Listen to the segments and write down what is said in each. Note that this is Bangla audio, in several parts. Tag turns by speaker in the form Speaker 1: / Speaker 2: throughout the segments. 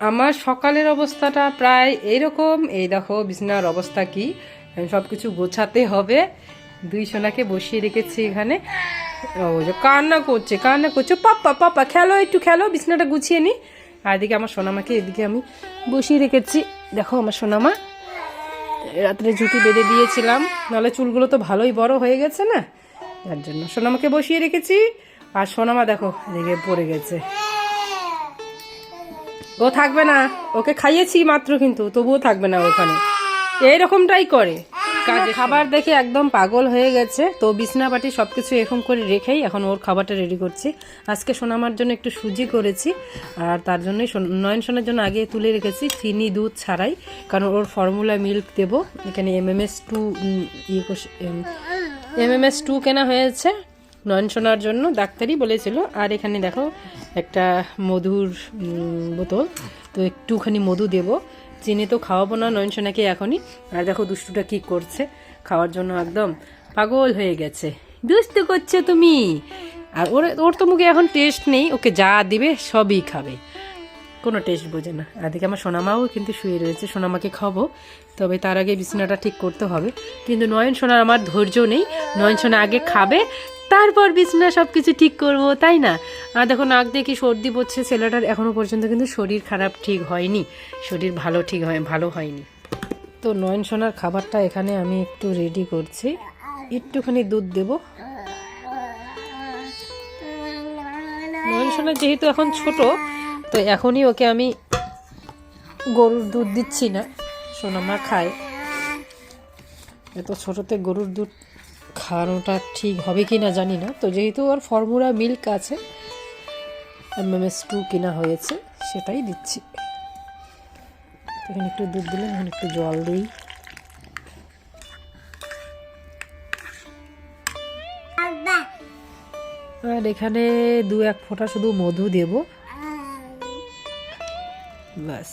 Speaker 1: আমার সকালের অবস্থাটা প্রায় এইরকম। এই দেখো, বিছনার অবস্থা কি? সব কিছু গোছাতে হবে। দুই সোনাকে বসিয়ে রেখেছি এখানে। ও, যে কান্না করছে কান্না করছে। পাপ্পা পাপ্পা, খেলো একটু, খেলো, বিছনাটা গুছিয়ে নি। আর এদিকে আমার সোনামাকে এদিকে আমি বসিয়ে রেখেছি। দেখো আমার সোনামা। রাত্রে ঝুঁটি বেঁধে দিয়েছিলাম। নাহলে চুলগুলো তো ভালোই বড় হয়ে গেছে না? যার জন্য সোনামাকে বসিয়ে রেখেছি। আর সোনামা দেখো, এদিকে পড়ে গেছে। ও থাকবে না। ওকে খাইয়েছি মাত্র কিন্তু তবুও থাকবে না ওখানে। এইরকমটাই করে। কাজে খাবার দেখে একদম পাগল হয়ে গেছে। তো বিছনা বাটি সব কিছু এরকম করে রেখেই এখন ওর খাবারটা রেডি করছি। আজকে সোনামার জন্য একটু সুজি করেছি। আর তার জন্যই নয়ন সোনার জন্য আগে তুলে রেখেছি চিনি দুধ ছাড়াই। কারণ ওর ফর্মুলা মিল্ক দেবো। এখানে এম এম এস টু ইয়ে এম এম এস টু কেনা হয়েছে। নয়ন সোনার জন্য ডাক্তারই বলেছিল। আর এখানে দেখো একটা মধুর বোতল। তো একটুখানি মধু দেব। চিনি তো খাওয়াবো না নয়ন সোনাকে এখনই। আর দেখো দুষ্টুটা কি করছে খাওয়ার জন্য একদম পাগল হয়ে গেছে। দুষ্টু করছে তুমি? আর ওর ওর তো মুখে এখন টেস্ট নেই। ওকে যা দিবে সবই খাবে। কোনো টেস্ট বোঝে না। আর এদিকে আমার সোনামাও কিন্তু শুয়ে রয়েছে। সোনামাকে খাব তবে তার আগে বিছানাটা ঠিক করতে হবে। কিন্তু নয়ন সোনার আমার ধৈর্য নেই। নয়ন সোনা আগে খাবে তারপর বিছনা সব কিছু ঠিক করব, তাই না? আর দেখো নাক দেখি সর্দি পড়ছে, ছেলেটার এখনও পর্যন্ত কিন্তু শরীর খারাপ ঠিক হয়নি। শরীর ভালো ঠিক হয়, ভালো হয়নি। তো নয়ন সোনার খাবারটা এখানে আমি একটু রেডি করছি। একটুখানি দুধ দেবো। নয়ন সোনা যেহেতু এখন ছোট, তো এখনই ওকে আমি গরুর দুধ দিচ্ছি না সোনামা খায়। এত ছোটতে গরুর দুধ খাওয়ানোটা ঠিক হবে কি না জানি না। তো যেহেতু ওর ফর্মুলা মিল্ক আছে এম এম এস টু কেনা হয়েছে সেটাই দিচ্ছি। এখানে একটু দুধ দিলাম এখন একটু জল দিই। আর এখানে দু এক ফোঁটা শুধু মধু দেব। ব্যাস।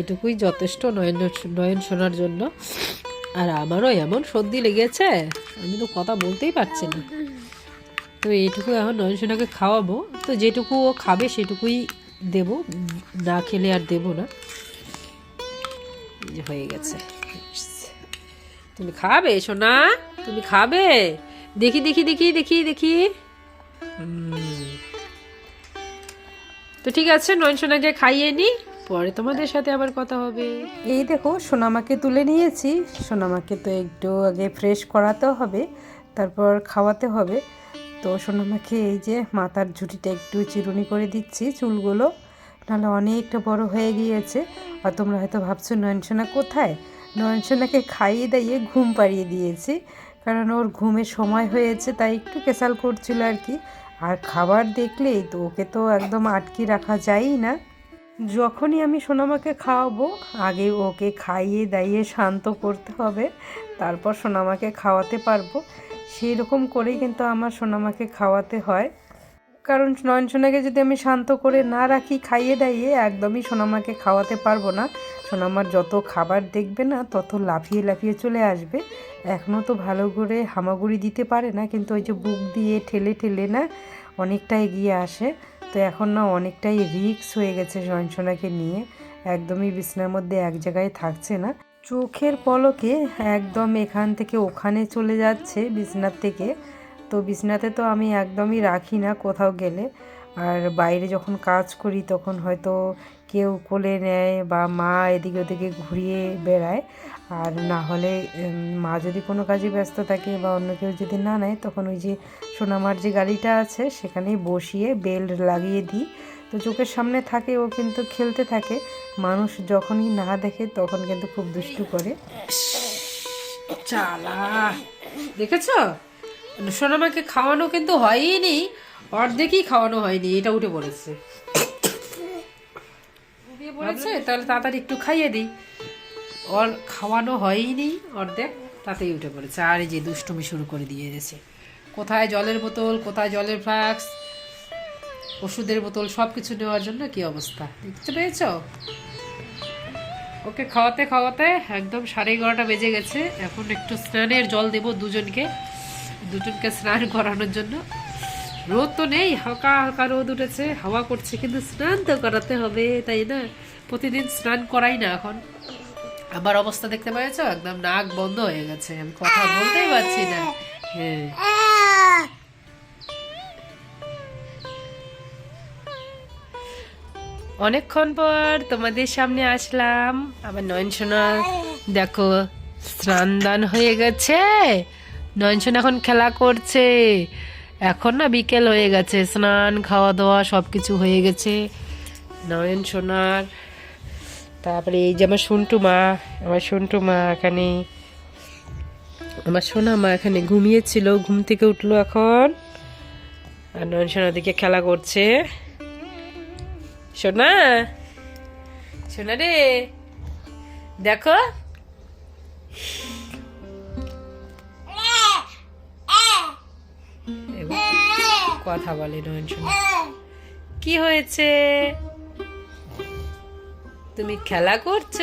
Speaker 1: এটুকুই যথেষ্ট নয়ন নয়ন শোনার জন্য। আর আমারও এমন সর্দি লেগেছে, আমি তো কথা বলতেই পারছি না। তো এইটুকু এখন নয়ন সোনাকে খাওয়াবো, তো যেটুকু ও খাবে সেটুকুই দেব, না খেলে আর দেব না। হয়ে গেছে। তুমি খাবে সোনা? তুমি খাবে? দেখি দেখি দেখি দেখি দেখি। তো ঠিক আছে নয়ন সোনাকে খাইয়ে নি। পরে তোমাদের সাথে আবার কথা হবে। এই দেখো, সোনামাকে তুলে নিয়েছি। সোনামাকে তো একটু আগে ফ্রেশ করাতে হবে, তারপর খাওয়াতে হবে। তো সোনামাকে এই যে মাথার ঝুঁটিটা একটু চিরুনি করে দিচ্ছি চুলগুলো, নাহলে অনেকটা বড় হয়ে গিয়েছে। আর তোমরা হয়তো ভাবছ, নয়নসোনা কোথায়? নয়নসোনাকে খাইয়ে দাইয়ে ঘুম পাড়িয়ে দিয়েছি, কারণ ওর ঘুমের সময় হয়েছে, তাই একটু কেসাল করছিল আর কি। আর খাবার দেখলেই তো ওকে তো একদম আটকে রাখা যায়ই না। যখনই আমি সোনামাকে খাওয়াবো, আগে ওকে খাইয়ে দাইয়ে শান্ত করতে হবে, তারপর সোনামাকে খাওয়াতে পারব। সেই রকম করেই কিন্তু আমার সোনামাকে খাওয়াতে হয়। কারণ নয়ন সোনাকে যদি আমি শান্ত করে না রাখি, খাইয়ে দাইয়ে একদমই সোনামাকে খাওয়াতে পারব না। সোনামার যত খাবার দেখবে না, তত লাফিয়ে লাফিয়ে চলে আসবে। এখনও তো ভালো করে হামাগুড়ি দিতে পারে না, কিন্তু ওই যে বুক দিয়ে ঠেলে ঠেলে না, অনেকটা এগিয়ে আসে। তো এখন না অনেকটাই রিক্স হয়ে গেছে সোনাকে নিয়ে। একদমই বিছনার মধ্যে এক জায়গায় থাকছে না। চোখের পলকে একদম এখান থেকে ওখানে চলে যাচ্ছে বিছনার থেকে। তো বিছনাতে তো আমি একদমই রাখি না কোথাও গেলে। আর বাইরে যখন কাজ করি তখন হয়তো কেউ কোলে নেয় বা মা এদিকে ওদিকে ঘুরিয়ে বেড়ায়। আর না হলে মা যদি কোনো কাজে ব্যস্ত থাকে বা অন্য কেউ যদি না নেয়, তখন ওই যে সোনামার যে গাড়িটা আছে, সেখানেই বসিয়ে বেল্ট লাগিয়ে দিই। তো চোখের সামনে থাকে, ও কিন্তু খেলতে থাকে। মানুষ যখনই না দেখে, তখন কিন্তু খুব দুষ্টু করে। চালা, দেখেছ? সোনামাকে খাওয়ানো কিন্তু হয়নি অর্ধেকই খাওয়ানো হয়নি এটা উঠে পড়েছে। উঠে পড়েছে তাহলে তাড়াতাড়ি একটু খাইয়ে দিই। ওর খাওয়ানো হয়নি অর্ধেক তাতেই উঠে পড়েছে। আর এই যে দুষ্টুমি শুরু করে দিয়ে দিয়েছে। কোথায় জলের বোতল কোথায় জলের ফ্লাক্স ওষুধের বোতল সব কিছু নেওয়ার জন্য কি অবস্থা? দেখতে পেয়েছ? ওকে খাওয়াতে খাওয়াতে একদম সাড়ে এগারোটা বেজে গেছে। এখন একটু স্নানের জল দেব দুজনকে। দুজনকে স্নান করানোর জন্য। রোদ তো নেই, হালকা হালকা রোদ উঠেছে, হাওয়া করছে, কিন্তু স্নান তো করাতে হবে, তাই না? প্রতিদিন স্নান করাই না এখন। আমার অবস্থা দেখতে পেয়েছ? একদম নাক বন্ধ হয়ে গেছে, আমি কথা বলতেই পারছি না। হ্যাঁ। অনেকক্ষণ পর তোমাদের সামনে আসলাম। আমার নয়ন সোনা, দেখো স্নান দান হয়ে গেছে। নয়ন সোনা এখন খেলা করছে। এখন না বিকেল হয়ে গেছে, স্নান খাওয়া দাওয়া সব কিছু হয়ে গেছে। নয়ন সোনার, তারপরে এই যে আমার সন্টু মা, আমার সন্টু মা এখানে, আমার সোনা মা এখানে ঘুমিয়েছিল, ঘুম থেকে উঠল এখন। আর নয়ন সোনার দিকে খেলা করছে। সোনা সোনা রে, দেখো। এবার কথা বলে নয়ন শুনে কি হয়েছে? তুমি খেলা করছ?